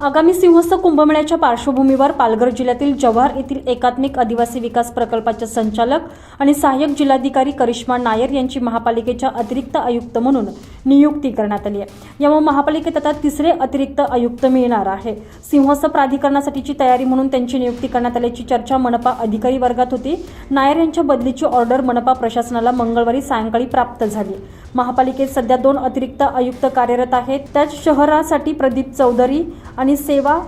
आगामी सिंहस्थ कुंभमेळ्याच्या पार्श्वभूमीवर पालघर जिल्ह्यातील जव्हार येथील एकात्मिक आदिवासी विकास प्रकल्पाचे संचालक आणि सहाय्यक जिल्हाधिकारी करिश्मा नायर यांची महापालिकेच्या अतिरिक्त आयुक्त म्हणून नियुक्ती करण्यात आली आहे. यामुळे महापालिकेत आता तिसरे अतिरिक्त आयुक्त मिळणार आहे. सिंहस्थ प्राधिकरणासाठीची तयारी म्हणून त्यांची नियुक्ती करण्यात आल्याची चर्चा मनपा अधिकारी वर्गात होती. नायर यांच्या बदलीची ऑर्डर मनपा प्रशासनाला मंगळवारी सायंकाळी प्राप्त झाली. महापालिकेत सध्या दोन अतिरिक्त आयुक्त कार्यरत आहेत. त्याच शहरासाठी प्रदीप चौधरी आणि सेवा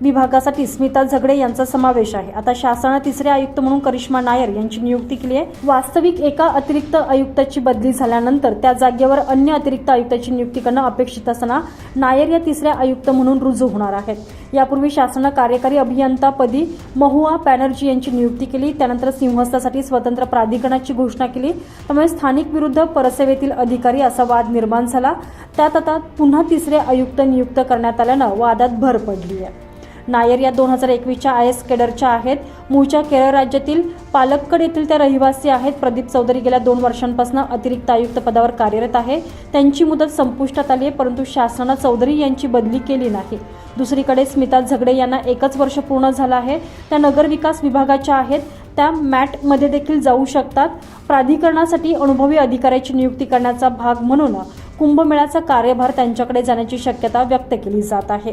विभागासाठी स्मिता झगडे यांचा समावेश आहे. आता शासनानं तिसरे आयुक्त म्हणून करिश्मा नायर यांची नियुक्ती केली आहे. वास्तविक एका अतिरिक्त आयुक्ताची बदली झाल्यानंतर त्या जागेवर अन्य अतिरिक्त आयुक्ताची नियुक्ती करणं अपेक्षित असताना नायर या तिसऱ्या आयुक्त म्हणून रुजू होणार आहेत. यापूर्वी शासनानं कार्यकारी अभियंतापदी महुआ बॅनर्जी यांची नियुक्ती केली. त्यानंतर सिंहस्थासाठी स्वतंत्र प्राधिकरणाची घोषणा केली. त्यामुळे स्थानिक विरुद्ध परसेवेतील अधिकारी असा वाद निर्माण झाला. त्यात आता पुन्हा तिसरे आयुक्त नियुक्त करण्यात आल्यानं वादात भर पडली आहे. नायर या दोन हजार एकवीसच्या आय एस केडरच्या आहेत. मूळच्या केरळ राज्यातील पालक्कड येथील त्या रहिवासी आहेत. प्रदीप चौधरी गेल्या दोन वर्षांपासून अतिरिक्त आयुक्त पदावर कार्यरत आहे. त्यांची मुदत संपुष्टात आली आहे परंतु शासनानं चौधरी यांची बदली केली नाही. दुसरीकडे स्मिता झगडे यांना एकच वर्ष पूर्ण झालं आहे. त्या नगरविकास विभागाच्या आहेत. त्या मॅटमध्ये देखील जाऊ शकतात. प्राधिकरणासाठी अनुभवी अधिकाऱ्याची नियुक्ती करण्याचा भाग म्हणून कुंभमेळ्याचा कार्यभार त्यांच्याकडे जाण्याची शक्यता व्यक्त केली जात आहे.